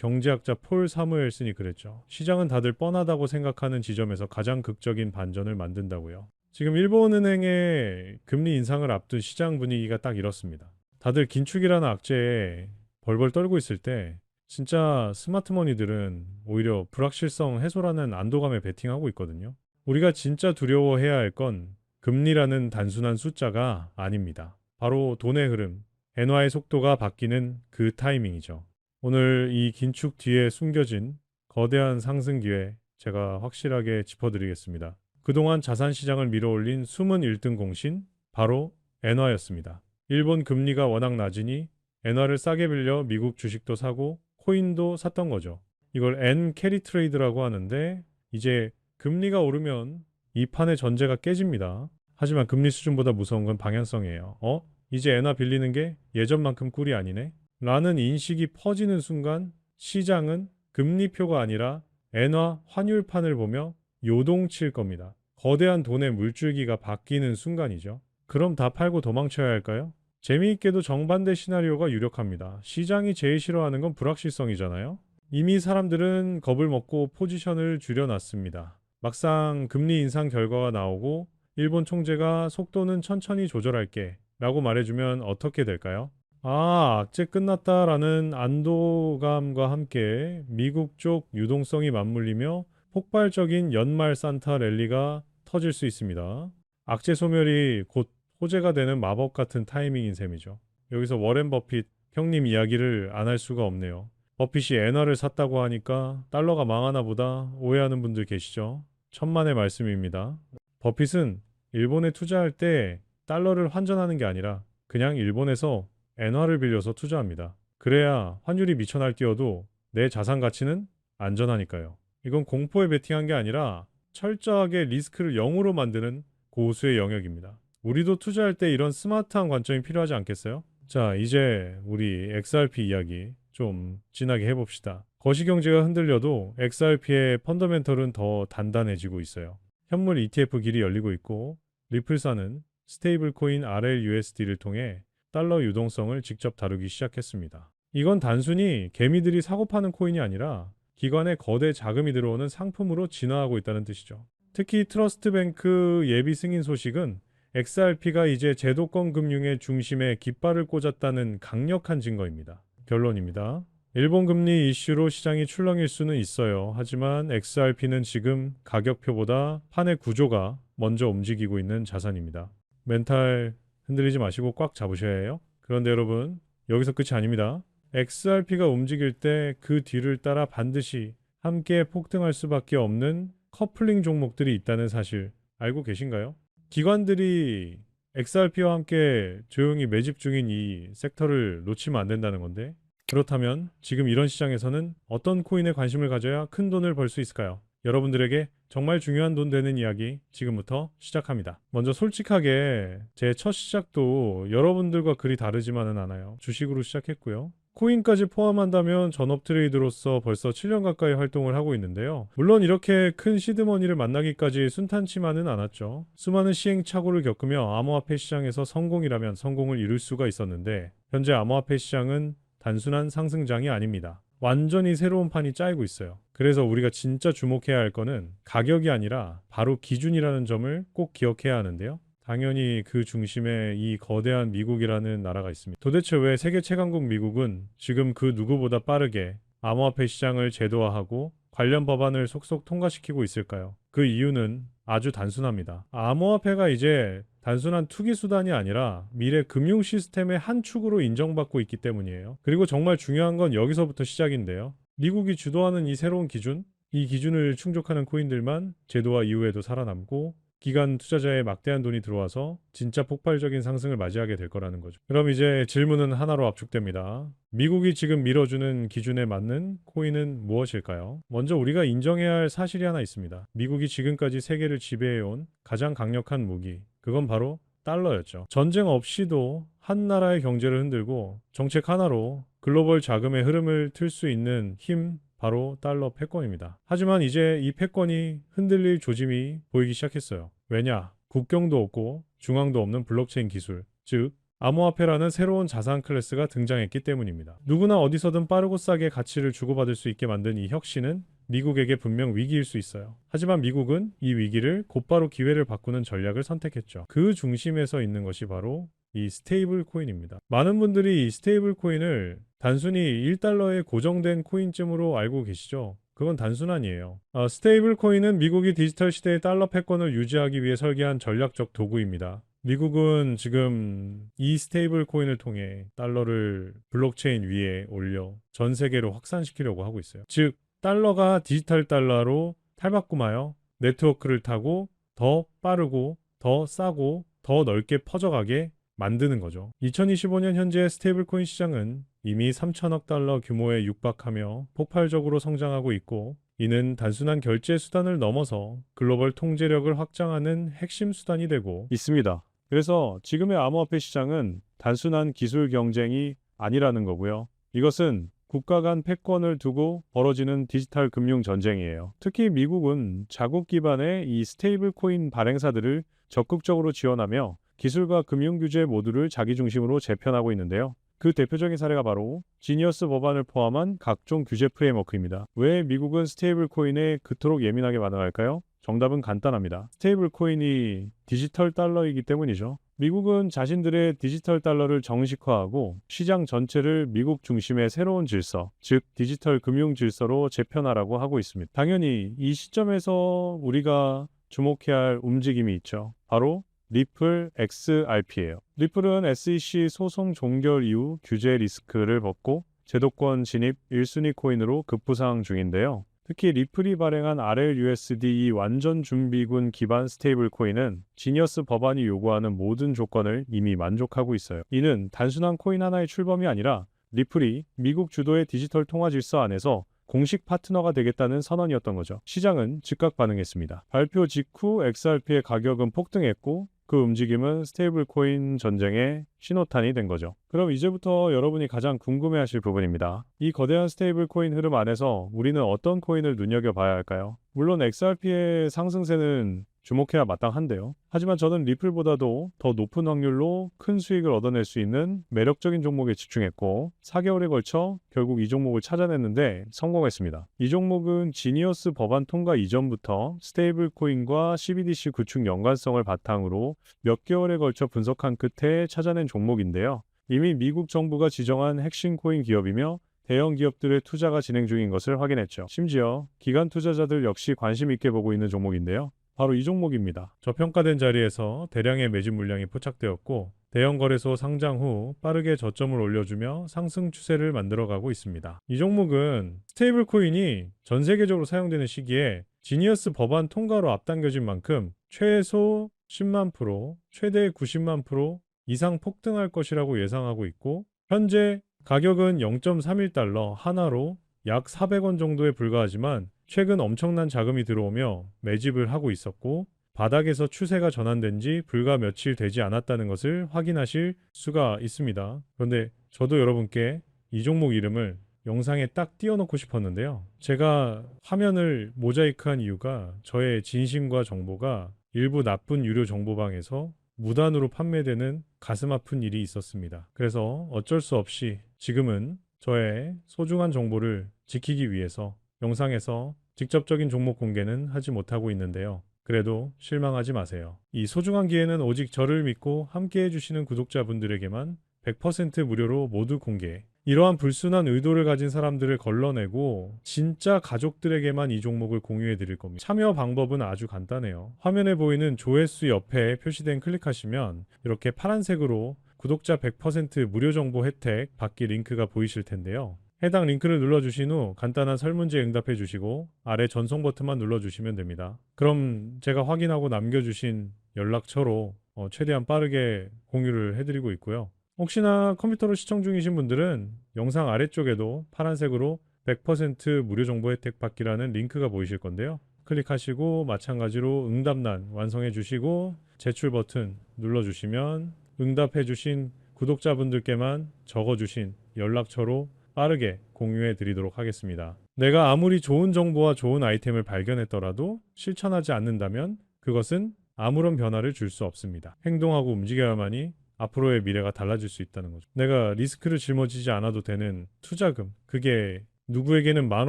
경제학자 폴 사무엘슨이 그랬죠. 시장은 다들 뻔하다고 생각하는 지점에서 가장 극적인 반전을 만든다고요. 지금 일본은행의 금리 인상을 앞둔 시장 분위기가 딱 이렇습니다. 다들 긴축이라는 악재에 벌벌 떨고 있을 때 진짜 스마트머니들은 오히려 불확실성 해소라는 안도감에 베팅하고 있거든요. 우리가 진짜 두려워해야 할 건 금리라는 단순한 숫자가 아닙니다. 바로 돈의 흐름, 엔화의 속도가 바뀌는 그 타이밍이죠. 오늘 이 긴축 뒤에 숨겨진 거대한 상승 기회 제가 확실하게 짚어드리겠습니다. 그동안 자산 시장을 밀어올린 숨은 1등 공신 바로 엔화였습니다. 일본 금리가 워낙 낮으니 엔화를 싸게 빌려 미국 주식도 사고 코인도 샀던 거죠. 이걸 N 캐리 트레이드라고 하는데 이제 금리가 오르면 이 판의 전제가 깨집니다. 하지만 금리 수준보다 무서운 건 방향성이에요. 어? 이제 엔화 빌리는 게 예전만큼 꿀이 아니네? 라는 인식이 퍼지는 순간 시장은 금리표가 아니라 엔화 환율판을 보며 요동칠 겁니다. 거대한 돈의 물줄기가 바뀌는 순간이죠. 그럼 다 팔고 도망쳐야 할까요? 재미있게도 정반대 시나리오가 유력합니다. 시장이 제일 싫어하는 건 불확실성이잖아요. 이미 사람들은 겁을 먹고 포지션을 줄여놨습니다. 막상 금리 인상 결과가 나오고 일본 총재가 속도는 천천히 조절할게 라고 말해주면 어떻게 될까요? 아, 악재 끝났다라는 안도감과 함께 미국 쪽 유동성이 맞물리며 폭발적인 연말 산타 랠리가 터질 수 있습니다. 악재 소멸이 곧 호재가 되는 마법 같은 타이밍인 셈이죠. 여기서 워렌 버핏 형님 이야기를 안 할 수가 없네요. 버핏이 엔화를 샀다고 하니까 달러가 망하나 보다 오해하는 분들 계시죠? 천만의 말씀입니다. 버핏은 일본에 투자할 때 달러를 환전하는 게 아니라 그냥 일본에서 엔화를 빌려서 투자합니다. 그래야 환율이 미쳐 날뛰어도 내 자산 가치는 안전하니까요. 이건 공포에 베팅한 게 아니라 철저하게 리스크를 0으로 만드는 고수의 영역입니다. 우리도 투자할 때 이런 스마트한 관점이 필요하지 않겠어요? 자, 이제 우리 XRP 이야기 좀 진하게 해봅시다. 거시경제가 흔들려도 XRP의 펀더멘털은 더 단단해지고 있어요. 현물 ETF 길이 열리고 있고 리플사는 스테이블 코인 RLUSD를 통해 달러 유동성을 직접 다루기 시작했습니다. 이건 단순히 개미들이 사고 파는 코인이 아니라 기관에 거대 자금이 들어오는 상품으로 진화하고 있다는 뜻이죠. 특히 트러스트뱅크 예비 승인 소식은 XRP가 이제 제도권 금융의 중심에 깃발을 꽂았다는 강력한 증거입니다. 결론입니다. 일본 금리 이슈로 시장이 출렁일 수는 있어요. 하지만 XRP는 지금 가격표보다 판의 구조가 먼저 움직이고 있는 자산입니다. 멘탈 흔들리지 마시고 꽉 잡으셔야 해요. 그런데 여러분, 여기서 끝이 아닙니다. XRP가 움직일 때 그 뒤를 따라 반드시 함께 폭등할 수밖에 없는 커플링 종목들이 있다는 사실 알고 계신가요? 기관들이 XRP와 함께 조용히 매집 중인 이 섹터를 놓치면 안 된다는 건데 그렇다면 지금 이런 시장에서는 어떤 코인에 관심을 가져야 큰 돈을 벌 수 있을까요? 여러분들에게 정말 중요한 돈 되는 이야기 지금부터 시작합니다. 먼저 솔직하게 제 첫 시작도 여러분들과 그리 다르지만은 않아요. 주식으로 시작했고요. 코인까지 포함한다면 전업 트레이드로서 벌써 7년 가까이 활동을 하고 있는데요. 물론 이렇게 큰 시드머니를 만나기까지 순탄치만은 않았죠. 수많은 시행착오를 겪으며 암호화폐 시장에서 성공이라면 성공을 이룰 수가 있었는데 현재 암호화폐 시장은 단순한 상승장이 아닙니다. 완전히 새로운 판이 짜이고 있어요. 그래서 우리가 진짜 주목해야 할 거는 가격이 아니라 바로 기준이라는 점을 꼭 기억해야 하는데요. 당연히 그 중심에 이 거대한 미국이라는 나라가 있습니다. 도대체 왜 세계 최강국 미국은 지금 그 누구보다 빠르게 암호화폐 시장을 제도화하고 관련 법안을 속속 통과시키고 있을까요? 그 이유는 아주 단순합니다. 암호화폐가 이제 단순한 투기 수단이 아니라 미래 금융 시스템의 한 축으로 인정받고 있기 때문이에요. 그리고 정말 중요한 건 여기서부터 시작인데요. 미국이 주도하는 이 새로운 기준, 이 기준을 충족하는 코인들만 제도화 이후에도 살아남고 기관 투자자의 막대한 돈이 들어와서 진짜 폭발적인 상승을 맞이하게 될 거라는 거죠. 그럼 이제 질문은 하나로 압축됩니다. 미국이 지금 밀어주는 기준에 맞는 코인은 무엇일까요? 먼저 우리가 인정해야 할 사실이 하나 있습니다. 미국이 지금까지 세계를 지배해온 가장 강력한 무기, 그건 바로 달러였죠. 전쟁 없이도 한 나라의 경제를 흔들고 정책 하나로 글로벌 자금의 흐름을 틀 수 있는 힘, 바로 달러 패권입니다. 하지만 이제 이 패권이 흔들릴 조짐이 보이기 시작했어요. 왜냐? 국경도 없고 중앙도 없는 블록체인 기술, 즉 암호화폐라는 새로운 자산 클래스가 등장했기 때문입니다. 누구나 어디서든 빠르고 싸게 가치를 주고받을 수 있게 만든 이 혁신은 미국에게 분명 위기일 수 있어요. 하지만 미국은 이 위기를 곧바로 기회를 바꾸는 전략을 선택했죠. 그 중심에 서 있는 것이 바로 이 스테이블 코인입니다. 많은 분들이 이 스테이블 코인을 단순히 1달러의 고정된 코인쯤으로 알고 계시죠? 그건 단순한이에요. 아, 스테이블 코인은 미국이 디지털 시대의 달러 패권을 유지하기 위해 설계한 전략적 도구입니다. 미국은 지금 이 스테이블 코인을 통해 달러를 블록체인 위에 올려 전 세계로 확산시키려고 하고 있어요. 즉, 달러가 디지털 달러로 탈바꿈하여 네트워크를 타고 더 빠르고 더 싸고 더 넓게 퍼져가게 만드는 거죠. 2025년 현재 스테이블 코인 시장은 이미 3천억 달러 규모에 육박하며 폭발적으로 성장하고 있고 이는 단순한 결제 수단을 넘어서 글로벌 통제력을 확장하는 핵심 수단이 되고 있습니다. 그래서 지금의 암호화폐 시장은 단순한 기술 경쟁이 아니라는 거고요. 이것은 국가 간 패권을 두고 벌어지는 디지털 금융 전쟁이에요. 특히 미국은 자국 기반의 이 스테이블 코인 발행사들을 적극적으로 지원하며 기술과 금융 규제 모두를 자기 중심으로 재편하고 있는데요. 그 대표적인 사례가 바로 지니어스 법안을 포함한 각종 규제 프레임워크입니다. 왜 미국은 스테이블 코인에 그토록 예민하게 반응할까요? 정답은 간단합니다. 스테이블 코인이 디지털 달러이기 때문이죠. 미국은 자신들의 디지털 달러를 정식화하고 시장 전체를 미국 중심의 새로운 질서, 즉 디지털 금융 질서로 재편하라고 하고 있습니다. 당연히 이 시점에서 우리가 주목해야 할 움직임이 있죠. 바로 리플 XRP예요. 리플은 SEC 소송 종결 이후 규제 리스크를 벗고 제도권 진입 1순위 코인으로 급부상 중인데요. 특히 리플이 발행한 RLUSD 완전 준비군 기반 스테이블 코인은 지니어스 법안이 요구하는 모든 조건을 이미 만족하고 있어요. 이는 단순한 코인 하나의 출범이 아니라 리플이 미국 주도의 디지털 통화 질서 안에서 공식 파트너가 되겠다는 선언이었던 거죠. 시장은 즉각 반응했습니다. 발표 직후 XRP의 가격은 폭등했고 그 움직임은 스테이블 코인 전쟁의 신호탄이 된 거죠. 그럼 이제부터 여러분이 가장 궁금해 하실 부분입니다. 이 거대한 스테이블 코인 흐름 안에서 우리는 어떤 코인을 눈여겨봐야 할까요? 물론 XRP의 상승세는 주목해야 마땅한데요. 하지만 저는 리플보다도 더 높은 확률로 큰 수익을 얻어낼 수 있는 매력적인 종목에 집중했고 4개월에 걸쳐 결국 이 종목을 찾아냈는데 성공했습니다. 이 종목은 지니어스 법안 통과 이전부터 스테이블 코인과 CBDC 구축 연관성을 바탕으로 몇 개월에 걸쳐 분석한 끝에 찾아낸 종목인데요. 이미 미국 정부가 지정한 핵심 코인 기업이며 대형 기업들의 투자가 진행 중인 것을 확인했죠. 심지어 기관 투자자들 역시 관심 있게 보고 있는 종목인데요. 바로 이 종목입니다. 저평가된 자리에서 대량의 매집 물량이 포착되었고 대형 거래소 상장 후 빠르게 저점을 올려주며 상승 추세를 만들어가고 있습니다. 이 종목은 스테이블 코인이 전 세계적으로 사용되는 시기에 지니어스 법안 통과로 앞당겨진 만큼 최소 10만 프로, 최대 90만 프로 이상 폭등할 것이라고 예상하고 있고 현재 가격은 0.31달러 하나로 약 400원 정도에 불과하지만 최근 엄청난 자금이 들어오며 매집을 하고 있었고 바닥에서 추세가 전환된 지 불과 며칠 되지 않았다는 것을 확인하실 수가 있습니다. 그런데 저도 여러분께 이 종목 이름을 영상에 딱 띄워놓고 싶었는데요. 제가 화면을 모자이크한 이유가 저의 진심과 정보가 일부 나쁜 유료 정보방에서 무단으로 판매되는 가슴 아픈 일이 있었습니다. 그래서 어쩔 수 없이 지금은 저의 소중한 정보를 지키기 위해서 영상에서 직접적인 종목 공개는 하지 못하고 있는데요. 그래도 실망하지 마세요. 이 소중한 기회는 오직 저를 믿고 함께 해주시는 구독자분들에게만 100% 무료로 모두 공개. 이러한 불순한 의도를 가진 사람들을 걸러내고 진짜 가족들에게만 이 종목을 공유해 드릴 겁니다. 참여 방법은 아주 간단해요. 화면에 보이는 조회수 옆에 표시된 클릭하시면 이렇게 파란색으로 구독자 100% 무료 정보 혜택 받기 링크가 보이실 텐데요. 해당 링크를 눌러주신 후 간단한 설문지에 응답해 주시고 아래 전송 버튼만 눌러주시면 됩니다. 그럼 제가 확인하고 남겨주신 연락처로 어, 최대한 빠르게 공유를 해드리고 있고요. 혹시나 컴퓨터로 시청 중이신 분들은 영상 아래쪽에도 파란색으로 100% 무료 정보 혜택 받기라는 링크가 보이실 건데요. 클릭하시고 마찬가지로 응답란 완성해 주시고 제출 버튼 눌러 주시면 응답해 주신 구독자분들께만 적어 주신 연락처로 빠르게 공유해 드리도록 하겠습니다. 내가 아무리 좋은 정보와 좋은 아이템을 발견했더라도 실천하지 않는다면 그것은 아무런 변화를 줄 수 없습니다. 행동하고 움직여야만이 앞으로의 미래가 달라질 수 있다는 거죠. 내가 리스크를 짊어지지 않아도 되는 투자금, 그게 누구에게는 만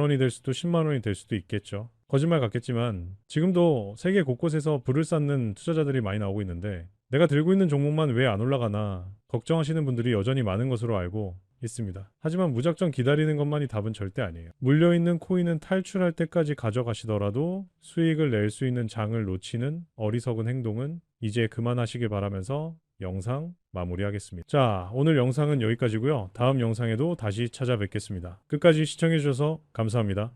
원이 될 수도 10만 원이 될 수도 있겠죠. 거짓말 같겠지만 지금도 세계 곳곳에서 불을 쌓는 투자자들이 많이 나오고 있는데 내가 들고 있는 종목만 왜 안 올라가나 걱정하시는 분들이 여전히 많은 것으로 알고 있습니다. 하지만 무작정 기다리는 것만이 답은 절대 아니에요. 물려있는 코인은 탈출할 때까지 가져가시더라도 수익을 낼 수 있는 장을 놓치는 어리석은 행동은 이제 그만하시길 바라면서 영상 마무리하겠습니다. 자, 오늘 영상은 여기까지고요. 다음 영상에도 다시 찾아뵙겠습니다. 끝까지 시청해주셔서 감사합니다.